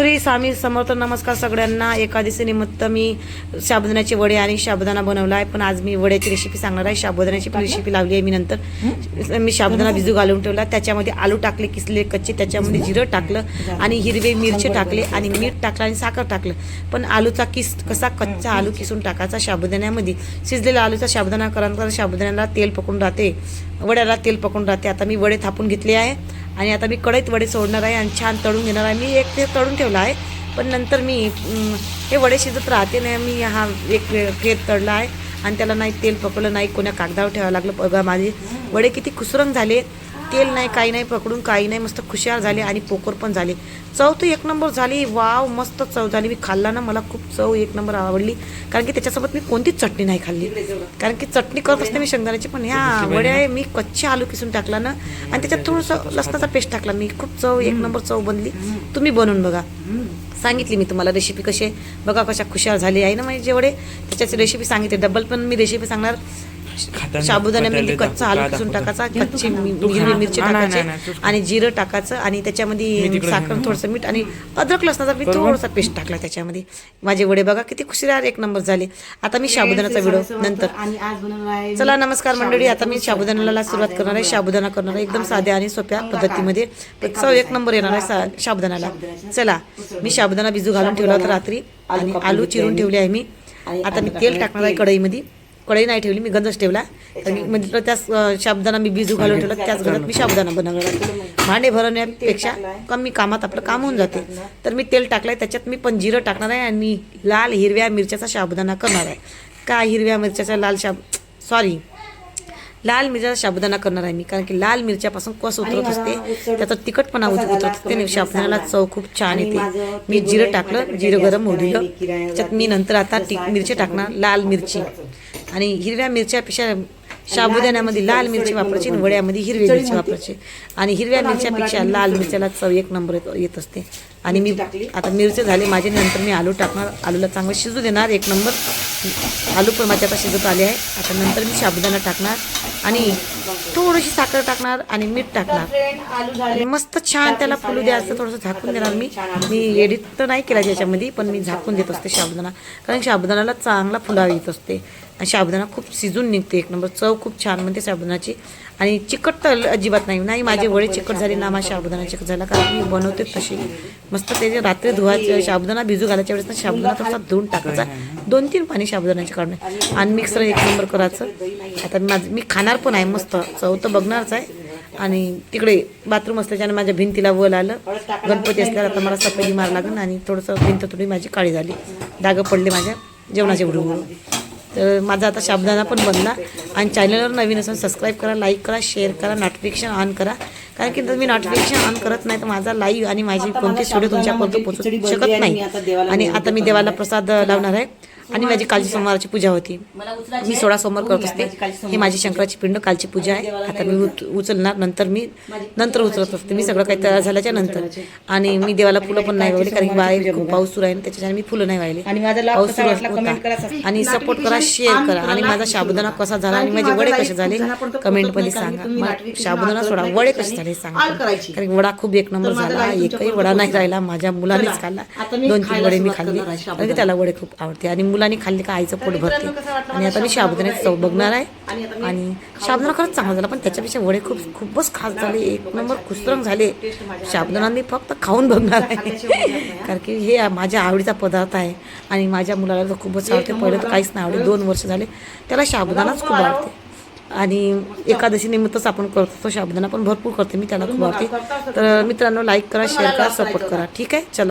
श्री स्वामी समर्थ नमस्कार सगळ्यांना. एकादशी निमित्त मी साबुदाण्याचे वडे आणि साबुदाणा बनवला आहे पण आज मी वड्याची रेसिपी सांगणार आहे. साबुदाण्याची पण रेसिपी लावली आहे मी नंतर. मी साबुदाणा भिजू घालून ठेवला. त्याच्यामध्ये आलू टाकले किसले कच्चे त्याच्यामध्ये जिरं टाकलं आणि हिरवे मिरची टाकले आणि मीठ टाकलं आणि साखर टाकलं. पण आलूचा किस कसा कच्चा आलू किसून टाकायचा साबुदाण्यामध्ये शिजलेला आलूचा साबुदाणा करायला साबुदाण्याला तेल पकडून राहते. वड्याला तेल पकडून राहते. आता मी वडे थापून घेतले आहे. आणि आता मी कढईत वडे सोडणार आहे आणि छान तळून घेणार आहे. मी एक ते तळून ठेवला आहे पण नंतर मी हे वडे शिजत राहते नाही मी हा एक फेर तळला आहे. आणि त्याला नाही तेल पकडलं नाही कोण्या कागदावर ठेवावं लागलं. बघा माझे वडे किती खुसरंग झाले. तेल नाही काही नाही पकडून काही नाही मस्त खुशाल झाले आणि पोकर पण झाले. चव तर एक नंबर झाली. वाव मस्त चव झाली. मी खाल्ला ना मला खूप चव एक नंबर आवडली. कारण की त्याच्यासोबत मी कोणतीच चटणी नाही खाल्ली. कारण की चटणी करत असते मी शेंगदाण्याची पण ह्या वड्या आहे मी कच्चे आलू किसून टाकला ना. आणि त्याच्यात थोडंसं लसणाचा पेस्ट टाकला. मी खूप चव एक नंबर चव बनली. तुम्ही बनवून बघा. सांगितली मी तुम्हाला रेसिपी कसे बघा कशा खुशाल झाली आहे ना म्हणजे जेवढे. त्याच्याची रेसिपी सांगितली. डबल पण मी रेसिपी सांगणार. साबुदाण्यामध्ये कच्चा आलू किसून टाकायचा कच्ची मि- हिरवी मिरची टाकायची आणि जिरं टाकायचं आणि त्याच्यामध्ये साखर थोडंसं मीठ आणि अद्रक लसणाचा मी थोडासा पेस्ट टाकला त्याच्यामध्ये. माझे वडे बघा किती खुशीदार एक नंबर झाले. आता मी साबुदाण्याचा व्हिडिओ नंतर. चला नमस्कार मंडळी आता मी साबुदाण्याला सुरुवात करणार आहे. साबुदाणा करणार आहे. एकदम साध्या आणि सोप्या पद्धतीमध्ये. चव एक नंबर येणार आहे साबुदाण्याला चला मी साबुदाणा भिजू घालून ठेवला होता रात्री. आणि आलू चिरून ठेवले आहे मी. आता मी तेल टाकणार आहे कढईमध्ये. कढई नाही ठेवली मी गंजच ठेवला. तर मी म्हणजे त्याच साबुदाणा मी भिजू घालून ठेवला त्याच गंजात मी बनवणार आहे भांडे भरण्यापेक्षा कमी कामात आपलं काम होऊन जाते. तर मी तेल टाकलंय त्याच्यात मी पण जिरं टाकणार आहे आणि लाल हिरव्या मिरच्याचा साबुदाणा करणार आहे. का हिरव्या मिरच्याचा लाल शाब सॉरी लाल मिरच्याचा साबुदाणा करणार आहे मी कारण की लाल मिरच्यापासून कस उतरत असते त्याचा तिखटपणा उत- उतरत असते साबुदाण्याला चव खूप छान येते. मी जिरं टाकलं जिरं गरम होऊ दिलं. त्याच्यात मी नंतर आता मिरची टाकणार लाल मिरची. आणि हिरव्या मिरच्यापेक्षा साबुदाण्यामध्ये लाल मिरची वापरायची आणि वड्यामध्ये हिरवी मिरची वापरायची. आणि हिरव्या मिरच्यापेक्षा लाल मिरच्याला चव एक नंबर येत येत असते. आणि मी आता मिरचे झाले माझे नंतर मी आलू टाकणार आलूला चांगलं शिजू देणार एक नंबर आलू पण माझ्यापास आता शिजत आले आहे. आता नंतर मी साबुदाणा टाकणार आणि थोडीशी साखर टाकणार आणि मीठ टाकणार. आणि मस्त छान त्याला फुलू द्यायचं थोडंसं झाकून देणार मी. मी एडिट तर नाही केला त्याच्यामध्ये पण मी झाकून देत असते साबुदाणा. कारण साबुदाणाला चांगला फुला येत असते. आणि साबुदाणा खूप शिजून निघते. एक नंबर चव खूप छान म्हणते साबुदाणाची. आणि चिकट तर अजिबात नाही. नाही माझे वडे चिकट झाले ना माझा साबुदाणा चिकट झाला कारण मी बनवते तशी. मस्त त्याचे रात्री धुवायचे साबुदाणा भिजू घालायच्या वेळेस ना साबुदाणा थोडासा धुवून टाकायचा. दोन तीन पाणी साबुदाण्याचे काढणे आणि मिक्सर एक नंबर करायचं. आता माझं मी खाणार पण आहे मस्त. चव तर बघणारच आहे. आणि तिकडे बाथरूम असल्याच्याने माझ्या भिंतीला वल आलं. गणपती असल्यावर आता मला सफेदी मार लागेल आणि थोडंसं भिंत थोडी माझी काळी झाली. डागं पडले माझ्या. जेवणाच्या उडून तर माझा आता साबुदाणा पण बनला. आणि चॅनलवर नवीन असेल सबस्क्राईब करा लाईक करा शेअर करा नोटिफिकेशन ऑन करा. कारण की जर मी नोटिफिकेशन ऑन करत नाही तर माझा लाईव्ह आणि माझी कोणतीच व्हिडिओ तुमच्यापर्यंत पोहोचू शकत नाही. आणि आता मी देवाला प्रसाद लावणार आहे. आणि माझी कालची सोमवाराची पूजा होती. मी सोळा सोमवार करत असते. ही माझी शंकराची पिंड कालची पूजा आहे. आता मी उच- उचलणार नंतर मी नंतर उचलत असते. मी सगळं काही तयार झाल्याच्यानंतर. आणि मी देवाला फुलं पण नाही वाहिले कारण की बाहेर खूप पाऊस सुरू आहे त्याच्याने मी फुलं नाही वाहिले. आणि पाऊस सुरू. होता. आणि सपोर्ट करा शेअर करा. आणि माझा साबुदाणा कसा झाला आणि माझे वडे कसे झाले कमेंटमध्ये सांगा. साबुदाणा सोडा वडे कसे झाले सांगा. कारण वडा खूप एक नंबर झाला. एकही वडा नाही राहिला. माझ्या मुलानेच खाल्ला. दोन तीन वडे मी खाल्ले कारण की त्याला वडे खूप आवडते आणि मुलांनी खाल्ले का आईचं पोट भरते. आणि आता मी साबुदाण्याची चव बघणार आहे. आणि साबुदाणा खरंच चांगला झाला पण त्याच्यापेक्षा वडे खूप खूपच खास झाले. एक नंबर खुसरंग झाले. साबुदाणा मी फक्त खाऊन बघणार आहे. कारण की हे माझ्या आवडीचा पदार्थ आहे. आणि माझ्या मुलाला तर खूपच आवडते. पहिलं तर काहीच नाही आवडते. दोन वर्ष झाले. त्याला साबुदाणाच खूप आवडते. आणि एकादशी निमित्तच आपण करतो तो साबुदाणा पण भरपूर करते. मी त्याला खूप आवडते. तर मित्रांनो लाईक करा शेअर करा सपोर्ट करा. ठीक आहे? चला.